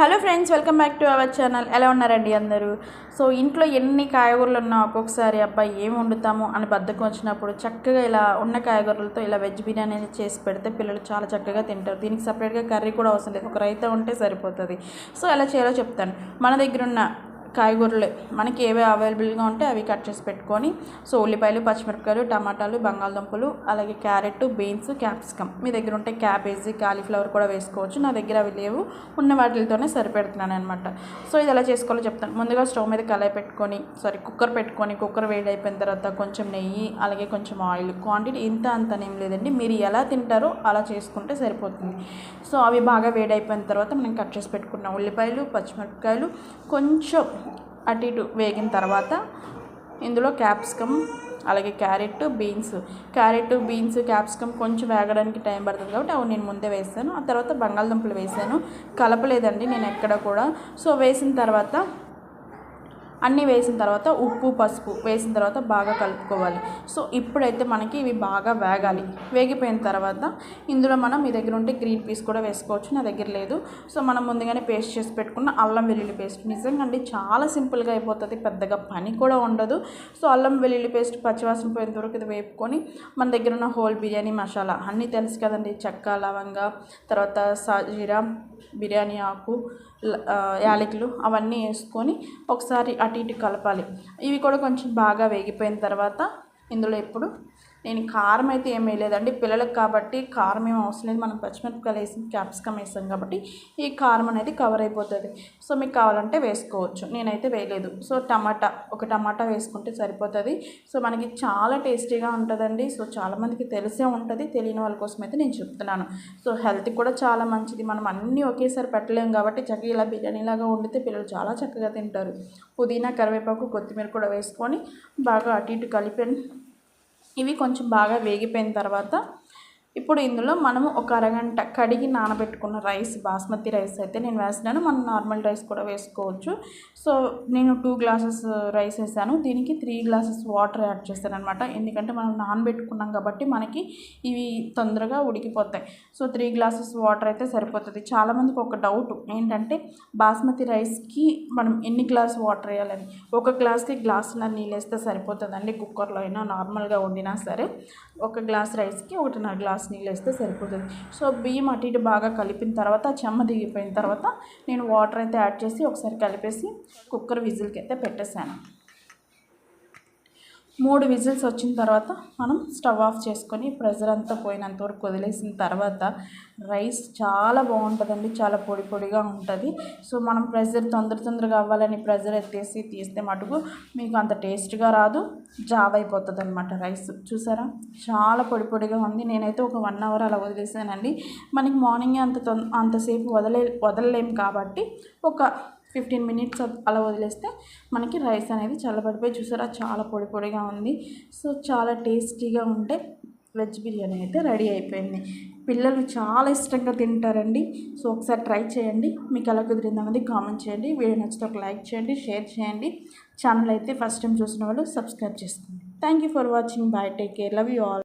Hello friends welcome back to our channel. ఎలా ఉన్నారండి అందరూ? సో ఇంట్లో ఎన్ని కాయగూరలు ఉన్నా ఒక్కొక్కసారి అబ్బాయి ఏం వండుతాము అని బద్దకం వచ్చినప్పుడు చక్కగా ఇలా ఉన్న కాయగూరలతో ఇలా వెజ్ బిర్యానీ అనేది చేసి పెడితే పిల్లలు చాలా చక్కగా తింటారు. దీనికి సపరేట్గా కర్రీ కూడా అవసరం లేదు. ఒక రైతా ఉంటే సరిపోతుంది. సో ఎలా చేయాలో చెప్తాను. మన దగ్గర ఉన్న కాయగూరలు మనకి ఏవే అవైలబుల్గా ఉంటే అవి కట్ చేసి పెట్టుకొని సో ఉల్లిపాయలు పచ్చిమిరపకాయలు టమాటాలు బంగాళదుంపలు అలాగే క్యారెట్ బీన్స్ క్యాప్సికమ్ మీ దగ్గర ఉంటే క్యాబేజీ కాలీఫ్లవర్ కూడా వేసుకోవచ్చు. నా దగ్గర అవి లేవు. ఉన్న వాటితోనే సరిపెడుతున్నాను అనమాట సో ఇది ఎలా చేసుకోవాలో చెప్తాను. ముందుగా స్టవ్ మీద కళాయి పెట్టుకొని సారీ కుక్కర్ పెట్టుకొని కుక్కర్ వేడి అయిపోయిన తర్వాత కొంచెం నెయ్యి అలాగే కొంచెం ఆయిల్. క్వాంటిటీ ఇంత అంతనేం లేదండి. మీరు ఎలా తింటారో అలా చేసుకుంటే సరిపోతుంది. సో అవి బాగా వేడి అయిపోయిన తర్వాత మనం కట్ చేసి పెట్టుకున్నాం ఉల్లిపాయలు పచ్చిమిరపకాయలు కొంచెం అటు ఇటు వేగిన తర్వాత ఇందులో క్యాప్సికమ్ అలాగే carrot beans. Carrot beans capsicum కొంచెం వేగడానికి టైం పడుతుంది కాబట్టి అవి నేను ముందే వేసాను. ఆ తర్వాత బంగాళదుంపలు వేసాను. కలపలేదండి నేను ఎక్కడ కూడా. సో వేసిన తర్వాత అన్నీ వేసిన తర్వాత ఉప్పు పసుపు వేసిన తర్వాత బాగా కలుపుకోవాలి. సో ఇప్పుడైతే మనకి ఇవి బాగా వేగాలి. వేగిపోయిన తర్వాత ఇందులో మనం మీ దగ్గర ఉంటే గ్రీన్ పీస్ కూడా వేసుకోవచ్చు. నా దగ్గర లేదు. సో మనం ముందుగానే పేస్ట్ చేసి పెట్టుకున్న అల్లం వెల్లుల్లి పేస్ట్. నిజంగా అండి చాలా సింపుల్గా అయిపోతుంది. పెద్దగా పని కూడా ఉండదు. సో అల్లం వెల్లుల్లి పేస్ట్ పచ్చివాసన పోయిన వరకు ఇది వేపుకొని మన దగ్గర ఉన్న హోల్ బిర్యానీ మసాలా అన్నీ తెలుసు కదండి. చెక్క లవంగా తర్వాత సాజీరా బిర్యానీ ఆకు యాలకులు అవన్నీ వేసుకొని ఒకసారి అటు ఇటు కలపాలి. ఇవి కూడా కొంచెం బాగా వేగిపోయిన తర్వాత ఇందులో ఇప్పుడు నేను కారం అయితే ఏం వేయలేదండి. పిల్లలకు కాబట్టి కారం ఏం అవసరం లేదు. మనం పచ్చిమిరపకాయలు వేసి క్యాప్సికమ్ వేసాం కాబట్టి ఈ కారం అనేది కవర్ అయిపోతుంది. సో మీకు కావాలంటే వేసుకోవచ్చు. నేనైతే వేయలేదు. సో టమాటా ఒక టమాటా వేసుకుంటే సరిపోతుంది. సో మనకి చాలా టేస్టీగా ఉంటుందండి. సో చాలామందికి తెలిసే ఉంటుంది. తెలియని వాళ్ళ కోసం అయితే నేను చెప్తున్నాను. సో హెల్త్ కూడా చాలా మంచిది. మనం అన్నీ ఒకేసారి పెట్టలేము కాబట్టి చక్కగా ఇలా బిర్యానీలాగా వండితే పిల్లలు చాలా చక్కగా తింటారు. పుదీనా కరివేపాకు కొత్తిమీర కూడా వేసుకొని బాగా అటు ఇటు కలిపి ఇవి కొంచెం బాగా వేగిపోయిన తర్వాత ఇప్పుడు ఇందులో మనము ఒక అరగంట కడిగి నానబెట్టుకున్న రైస్ బాస్మతి రైస్ అయితే నేను వేసినాను. మనం నార్మల్ రైస్ కూడా వేసుకోవచ్చు. సో నేను టూ గ్లాసెస్ రైస్ వేసాను. దీనికి త్రీ గ్లాసెస్ వాటర్ యాడ్ చేస్తాను అనమాట ఎందుకంటే మనం నానబెట్టుకున్నాం కాబట్టి మనకి ఇవి తొందరగా ఉడికిపోతాయి. సో త్రీ గ్లాసెస్ వాటర్ అయితే సరిపోతుంది. చాలామందికి ఒక డౌట్ ఏంటంటే బాస్మతి రైస్కి మనం ఎన్ని గ్లాస్ వాటర్ వేయాలని? ఒక గ్లాస్కి గ్లాసున్నర నీళ్ళు వేస్తే సరిపోతుందండి? కుక్కర్లో అయినా నార్మల్గా వండినా సరే. ఒక గ్లాస్ రైస్కి ఒకటిన్నర గ్లాస్ గ్లాస్ నీళ్ళు వేస్తే సరిపోతుంది. సో బియ్యం అటు ఇటు బాగా కలిపిన తర్వాత చెమ్మ దిగిపోయిన తర్వాత నేను వాటర్ అయితే యాడ్ చేసి ఒకసారి కలిపేసి కుక్కర్ విజిల్కి అయితే పెట్టేశాను. మూడు విజిల్స్ వచ్చిన తర్వాత మనం స్టవ్ ఆఫ్ చేసుకొని ప్రెజర్ అంతా పోయినంత వరకు వదిలేసిన తర్వాత రైస్ చాలా బాగుంటుందండి చాలా పొడి పొడిగా ఉంటుంది. సో మనం ప్రెజర్ తొందర తొందరగా అవ్వాలని ప్రెజర్ ఎత్తేసి తీస్తే మటుకు మీకు అంత టేస్ట్గా రాదు జాబ్ అయిపోతుంది అనమాట రైస్. చూసారా? చాలా పొడి పొడిగా ఉంది. నేనైతే ఒక వన్ అవర్ అలా వదిలేసానండి. మనకి మార్నింగే అంత అంతసేపు వదలే వదలలేము కాబట్టి ఒక ఫిఫ్టీన్ మినిట్స్ అలా వదిలేస్తే మనకి రైస్ అనేది చల్లబడిపోయి చూసారా? చాలా పొడి పొడిగా ఉంది. సో చాలా టేస్టీగా ఉంటే వెజ్ బిర్యానీ అయితే రెడీ అయిపోయింది. పిల్లలు చాలా ఇష్టంగా తింటారండి. సో ఒకసారి ట్రై చేయండి. మీకు ఎలా కుదిరిందన్నది కామెంట్ చేయండి. వీడియో నచ్చితే ఒక లైక్ చేయండి షేర్ చేయండి. ఛానల్ అయితే ఫస్ట్ టైం చూసిన వాళ్ళు సబ్స్క్రైబ్ చేసుకోండి. Thank you for watching. Bye take care. Love you all.